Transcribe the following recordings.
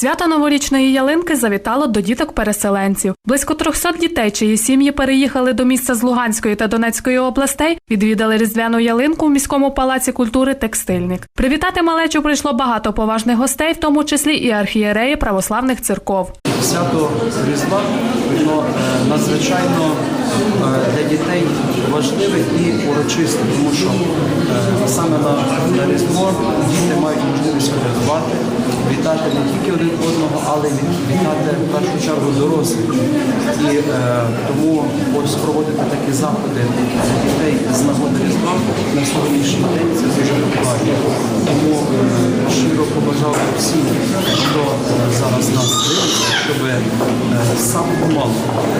Свято новорічної ялинки завітало до діток-переселенців. Близько 300 дітей, чиї сім'ї переїхали до місця з Луганської та Донецької областей, відвідали різдвяну ялинку в міському палаці культури Текстильник. Привітати малечу прийшло багато поважних гостей, в тому числі і архієреї православних церков. Свято Різдва воно е, надзвичайно е, для дітей важливе і урочисте, тому що е, саме на, на Різдво діти мають можливість вітати не тільки один одного, але й вітати в першу чергу дорослих. І е, тому ось проводити такі заходи для дітей з нагоди Різдва на сьогоднішній день це дуже актуально. Тому е, щиро побажав всім, хто е, зараз нас дивиться, щоб е, з самого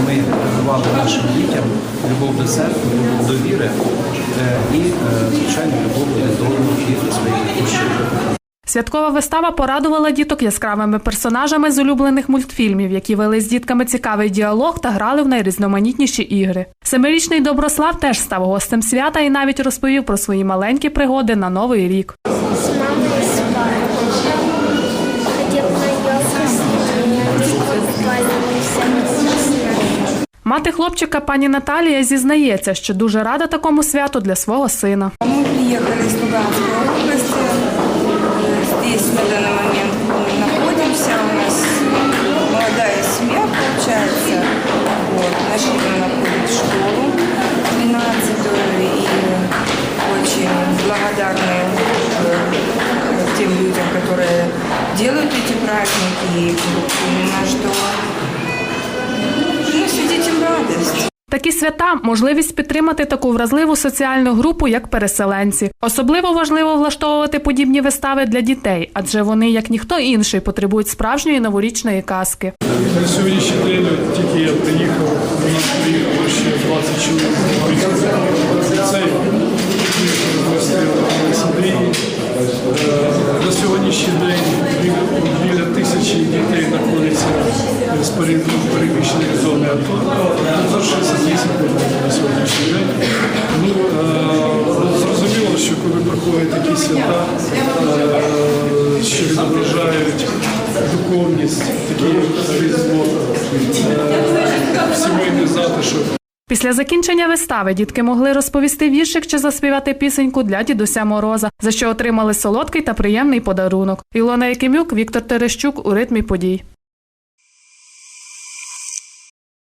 ми давали нашим дітям любов до церкви, любов до віри е, і, е, звичайно, любов до до своїх батьківщини. Святкова вистава порадувала діток яскравими персонажами з улюблених мультфільмів, які вели з дітками цікавий діалог та грали в найрізноманітніші ігри. Семирічний Доброслав теж став гостем свята і навіть розповів про свої маленькі пригоди на новий рік. Мати хлопчика пані Наталія зізнається, що дуже рада такому святу для свого сина. Мы приехали из Луганской области. Здесь на данный момент мы находимся. У нас молодая семья получается. Вот. Наш ребенок ходит в школу 12 и очень благодарны э, тем людям, которые делают эти праздники. И именно что приносят детям радость. Такі свята можливість підтримати таку вразливу соціальну групу, як переселенці. Особливо важливо влаштовувати подібні вистави для дітей, адже вони, як ніхто інший, потребують справжньої новорічної казки. На сьогоднішній день тільки я приїхав, у нас приїхало ще 20 чоловік. Олександрії. Е, На сьогоднішній день тисячі дітей знаходиться з переміщених зони АТО. За 68 на сьогоднішній день. Ну, е, зрозуміло, що коли приходять такі свята, е, що відображають духовність, такі різдво, е, сімейний затишок. Після закінчення вистави дітки могли розповісти віршик чи заспівати пісеньку для дідуся Мороза, за що отримали солодкий та приємний подарунок. Ілона Якимюк, Віктор Терещук у ритмі подій.